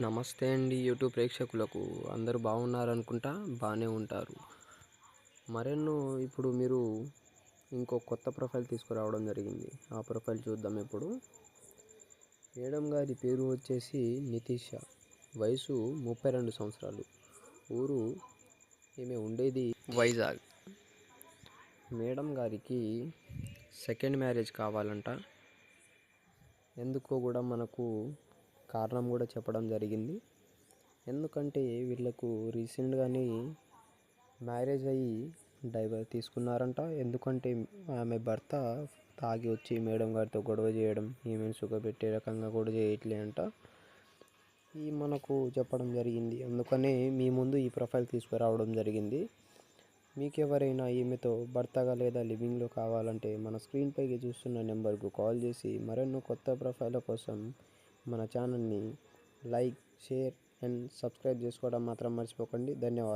నమస్తే అండి యూట్యూబ్ ప్రేక్షకులకు. అందరూ బాగున్నారనుకుంటా బాగానే ఉంటారు. మరెన్నో ఇప్పుడు మీరు ఇంకో కొత్త ప్రొఫైల్ తీసుకురావడం జరిగింది. ఆ ప్రొఫైల్ చూద్దాం ఇప్పుడు. మేడం గారి పేరు వచ్చేసి నితీష. వయసు ముప్పై రెండు సంవత్సరాలు. ఊరు ఈమె ఉండేది వైజాగ్. మేడం గారికి సెకండ్ మ్యారేజ్ కావాలంట. ఎందుకో కూడా మనకు కారణం కూడా చెప్పడం జరిగింది. ఎందుకంటే వీళ్ళకు రీసెంట్గానే మ్యారేజ్ అయ్యి డైవర్ తీసుకున్నారంట. ఎందుకంటే ఆమె భర్త తాగి వచ్చి మేడం గారితో గొడవ చేయడం ఈమెను సుఖపెట్టే రకంగా కూడా చేయట్లే అంట. ఈ మనకు చెప్పడం జరిగింది. అందుకనే మీ ముందు ఈ ప్రొఫైల్ తీసుకురావడం జరిగింది. మీకు ఎవరైనా ఈమెతో భర్తగా లేదా లివింగ్లో కావాలంటే మన స్క్రీన్ పైకి చూస్తున్న నెంబర్కు కాల్ చేసి మరెన్నో కొత్త ప్రొఫైల్ కోసం మన ఛానల్ని లైక్ షేర్ అండ్ సబ్స్క్రైబ్ చేసుకోవడం మాత్రం మర్చిపోకండి. ధన్యవాదాలు.